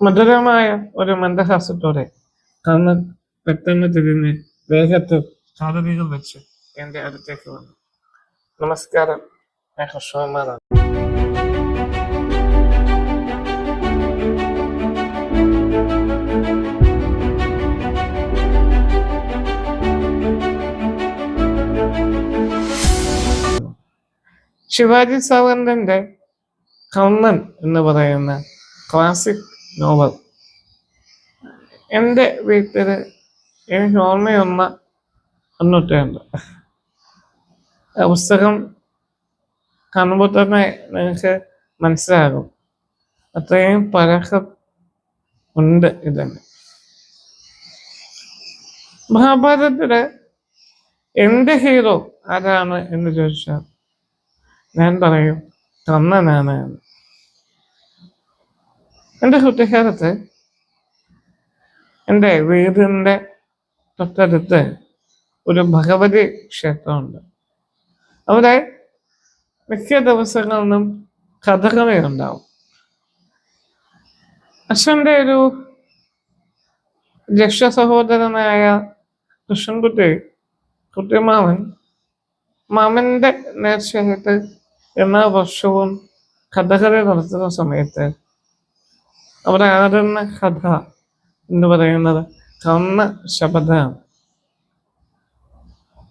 മധുരമായ ഒരു മന്ദഹാസത്തോടെ കണ്ണ് പെട്ടെന്ന് തിരിഞ്ഞ് വേഗത്തിൽ ചാതകൾ വെച്ച് എന്റെ അടുത്തേക്ക് വന്നു. നമസ്കാരം ഞാൻ ഹർഷവന്മാരാണ് ശിവാജി സാവന്തന്റെ കണ്ണൻ എന്ന് പറയുന്ന ക്ലാസിക് നോവൽ. എന്റെ വീട്ടിൽ എനിക്ക് ഓർമ്മയൊന്ന ഒന്നിട്ടുണ്ട് പുസ്തകം കാണുമ്പോൾ തന്നെ നിങ്ങൾക്ക് മനസ്സിലാകും. അത്രയും പഴക്കം ഉണ്ട് ഇതിന് മഹാഭാരതത്തിൽ എന്റെ ഹീറോ ആരാണ് എന്ന് ചോദിച്ചാൽ ഞാൻ പറയും കണ്ണനാണ് എന്ന്. എന്റെ കുട്ടിക്കാലത്ത് എന്റെ വീടിന്റെ തൊട്ടടുത്ത് ഒരു ഭഗവതി ക്ഷേത്രമുണ്ട്. അവിടെ മിക്ക ദിവസങ്ങളിലും കഥകളി ഉണ്ടാവും അച്ഛന്റെ ഒരു ജ്യേഷ്ഠ സഹോദരനായ കൃഷ്ണൻകുട്ടി കുട്ടിമാമൻ മാമന്റെ നേർച്ചയായിട്ട് എല്ലാ വർഷവും കഥകളി നടത്തുന്ന സമയത്ത് അവിടെ ആടുന്ന കഥ എന്ന് പറയുന്നത്? കന്ന ശബ്ദമാണ്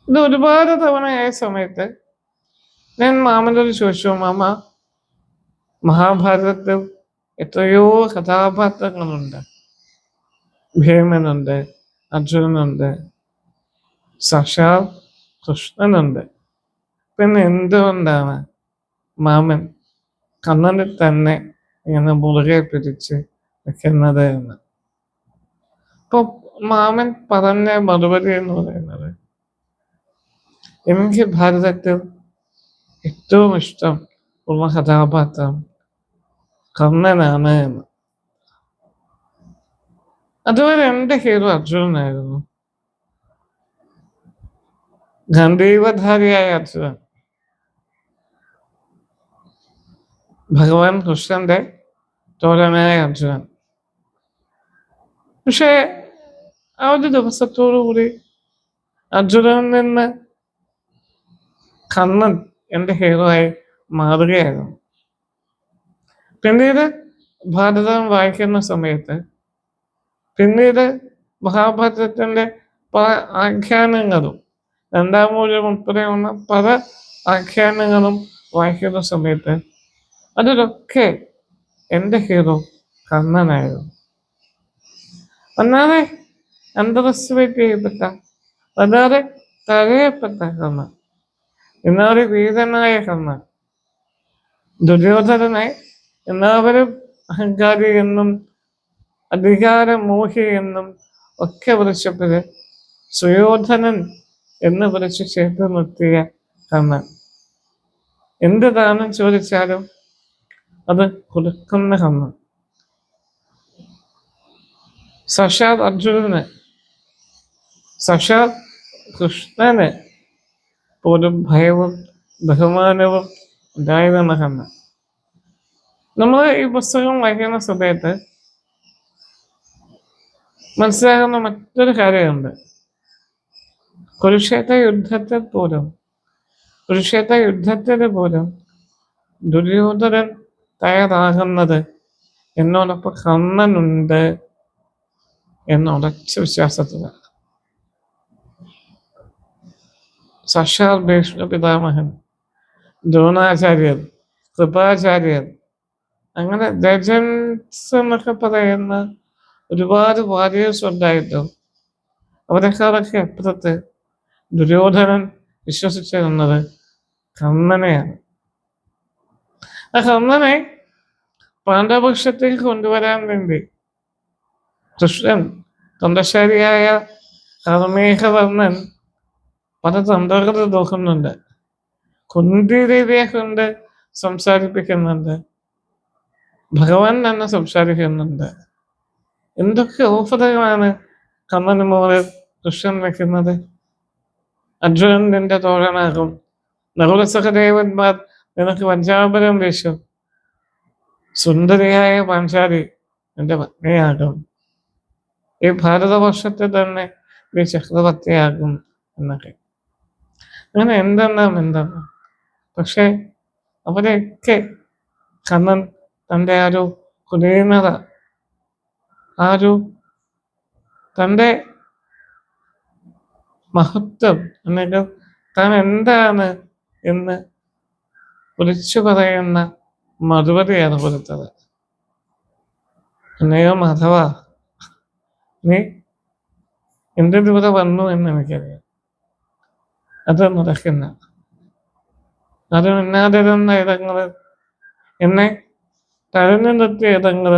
ഇത് ഒരുപാട് തവണയായ സമയത്ത് ഞാൻ മാമനോട് ചോദിച്ചു മാമ മഹാഭാരതത്തിൽ എത്രയോ കഥാപാത്രങ്ങളുണ്ട്. ഭീമനുണ്ട് അർജുനനുണ്ട് സാക്ഷാൽ കൃഷ്ണനുണ്ട്. പിന്നെ എന്തുകൊണ്ടാണ് മാമൻ കണ്ണനിൽ തന്നെ ഇങ്ങനെ മുറുകെ പിടിച്ച് വെക്കുന്നത് എന്ന്. അപ്പൊ മാമൻ പറഞ്ഞ മറുപടി എന്ന് പറയുന്നത് എനിക്ക് ഭാരതത്തിൽ ഏറ്റവും ഇഷ്ടം ഉള്ള കഥാപാത്രം കർണനാണ് എന്ന്. അതുവരെ എന്റെ ഹീറോ അർജുനനായിരുന്നു ഗാന്ധീവധാരിയായ അർജുനൻ ഭഗവാൻ കൃഷ്ണന്റെ തോഴനായ അർജുനൻ പക്ഷേ ആ ഒരു ദിവസത്തോടുകൂടി അർജുനനിൽ നിന്ന് കണ്ണൻ എന്റെ ഹീറോ ആയി മാറുകയായിരുന്നു. പിന്നീട് ഭാരതം വായിക്കുന്ന സമയത്ത് പിന്നീട് മഹാഭാരതത്തിന്റെ പല ആഖ്യാനങ്ങളും രണ്ടാം മൂല്യം ഉൾപ്പെടെയുള്ള പല ആഖ്യാനങ്ങളും വായിക്കുന്ന സമയത്ത് അതിലൊക്കെ എന്റെ ഹീറോ കണ്ണനായിരുന്നു. ഒന്നാമത് അണ്ടർ എസ്റ്റിമേറ്റ് ചെയ്യപ്പെട്ട വളരെ തഴയപ്പെട്ട കണ്ണൻ എന്നാൽ വീരനായ കണ്ണൻ ദുര്യോധനനെ എല്ലാവരും അഹങ്കാരി എന്നും അധികാരമോഹി എന്നും ഒക്കെ വിളിച്ചപ്പോൾ സുയോധനൻ എന്ന് വിളിച്ച് ചേർത്ത് നിർത്തിയ കണ്ണൻ. എന്ത് ദാനം ചോദിച്ചാലും അത് കൊടുക്കുന്ന കണ്ണൻ സഷാദ് അർജുനന് സഷാദ് കൃഷ്ണന് പോലും ഭയവും ബഹുമാനവും ഉണ്ടായിരുന്ന കണ്ണൻ നമ്മൾ ഈ പുസ്തകം വായിക്കുന്ന സമയത്ത് മനസ്സിലാകുന്ന മറ്റൊരു കാര്യമുണ്ട്. കുരുക്ഷേത്ര യുദ്ധത്തിൽ പോലും കുരുക്ഷേത്ര യുദ്ധത്തിന് പോലും ദുര്യോധനൻ തയ്യാറാകുന്നത്. എന്നോടൊപ്പം കണ്ണനുണ്ട് എന്ന ഉറച്ച വിശ്വാസത്തിലാണ് സഷാർ പിതാമഹൻ ദ്രോണാചാര്യർ കൃപാചാര്യർ അങ്ങനെ ലെജൻസ് എന്നൊക്കെ പറയുന്ന ഒരുപാട് വാരിയേഴ്സ് ഉണ്ടായിട്ടും അവരെക്കാളൊക്കെ അപ്പുറത്ത് ദുര്യോധനൻ വിശ്വസിച്ചിരുന്നത് കണ്ണനെയാണ്. ആ കണ്ണനെ പാണ്ഡവപക്ഷത്തേക്ക് കൊണ്ടുവരാൻ വേണ്ടി. കൃഷ്ണൻ തൊണ്ടശ്ശേരിയായ കർമ്മേഹവർണൻ പല തന്ത്രങ്ങൾ നോക്കുന്നുണ്ട്. കുന്തി രീതിയെ കൊണ്ട് സംസാരിപ്പിക്കുന്നുണ്ട്. ഭഗവാൻ തന്നെ സംസാരിക്കുന്നുണ്ട്. എന്തൊക്കെ ഓഫറുകളാണ് കണ്ണന് മുകളിൽ കൃഷ്ണൻ വെക്കുന്നത്? അർജുനൻ നിന്റെ തോഴനാകും. നകുല സഹദേവന്മാർ നിനക്ക് പഞ്ചാബരം വീശും. സുന്ദരിയായ പാഞ്ചാലി എന്റെ പത്നിയാകും. ഈ ഭാരതവർഷത്തെ തന്നെ ഈ ചക്രവർത്തിയാകും എന്നൊക്കെ. അങ്ങനെ എന്തെന്നാം എന്തെന്നാം പക്ഷേ അവരെയൊക്കെ കണ്ണൻ തന്റെ ആ ഒരു കുലീനത ആ ഒരു തന്റെ മഹത്വം അല്ലെങ്കിൽ താൻ എന്താണ് എന്ന് വിളിച്ചു പറയുന്ന മറുപടിയാണ് കൊടുത്തത്. അന്നയോ മാധവ നീ എന്തിവിടെ വന്നു എന്ന് എനിക്കറിയാം. അത് നടക്കുന്ന അത് മിന്നാതിരുന്ന ഇടങ്ങൾ എന്നെ തഴഞ്ഞു നിർത്തിയ ഇടങ്ങൾ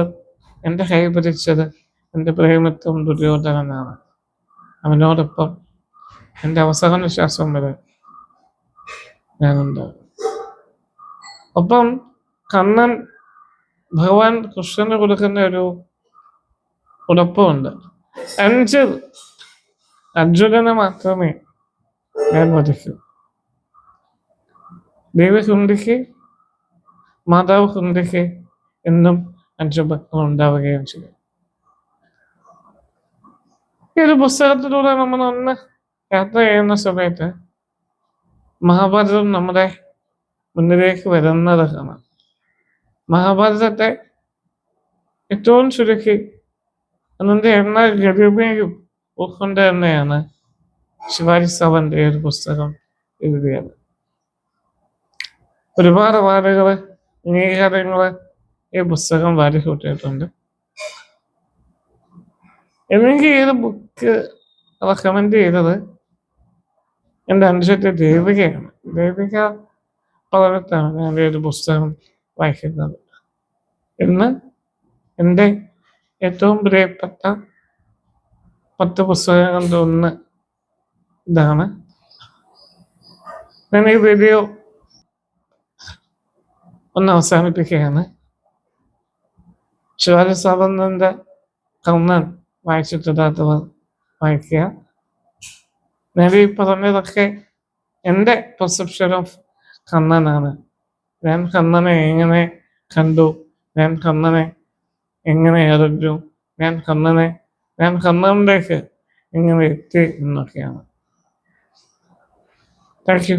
എന്റെ കൈ പിടിച്ചത് എന്റെ പ്രേമത്വം ദുര്യോധനനാണ്. അവനോടൊപ്പം എന്റെ അവസാന ശ്വാസം വരെ ഞാനുണ്ടാകും ഒപ്പം കണ്ണൻ ഭഗവാൻ കൃഷ്ണന് കൊടുക്കുന്ന ഒരു ഉറപ്പുണ്ട്. അഞ്ച് അർജുനനെ മാത്രമേ ഞാൻ വധിക്കൂ. ദേവി കുന്തിക്ക് മാതാവ് കുന്തിക്ക് എന്നും അഞ്ചു ഭക്തം ഉണ്ടാവുകയും ചെയ്യും. ഈ ഒരു പുസ്തകത്തിലൂടെ നമ്മൾ ഒന്ന് യാത്ര ചെയ്യുന്ന സമയത്ത് മഹാഭാരതം നമ്മുടെ മുന്നിലേക്ക് വരുന്നത് കാണാം. മഹാഭാരതത്തെ ഏറ്റവും ചുരുക്കി അതിന്റെ എണ്ണ ഗരിമയും ഉൾക്കൊണ്ട് തന്നെയാണ് ശിവാജി സാവന്റെ ഒരു പുസ്തകം എഴുതിയത്. ഒരുപാട് വാർഡുകൾ അംഗീകാരങ്ങൾ ഈ പുസ്തകം വാരി കൂട്ടിയിട്ടുണ്ട്. എനിക്ക് ഏത് ബുക്ക് റെക്കമെൻഡ് ചെയ്തത് എന്റെ അനുസരിച്ച് ദേവികയാണ്. ദേവിക പറഞ്ഞിട്ടാണ് ഞാൻ ഒരു പുസ്തകം. വായിക്കുന്നത് ഇന്ന് എന്റെ ഏറ്റവും പ്രിയപ്പെട്ട പത്ത് പുസ്തകങ്ങളിൽ ഒന്ന് ഇതാണ്. ഞാൻ ഈ വീഡിയോ ഒന്ന് അവസാനിപ്പിക്കുകയാണ്. ശിവാജി സാബന്തന്റെ കർണൻ വായിച്ചിട്ടില്ലാത്തവർ വായിക്കുക. ഞാൻ ഈ പറഞ്ഞതൊക്കെ എന്റെ പെർസെപ്ഷൻ ഓഫ് കണ്ണനാണ് ഞാൻ കണ്ണനെ എങ്ങനെ കണ്ടു ഞാൻ കണ്ണനെ എങ്ങനെ അറിഞ്ഞു ഞാൻ കണ്ണനെ ഞാൻ കണ്ണനിലേക്ക് എങ്ങനെ എത്തി എന്നൊക്കെയാണ് താങ്ക് യു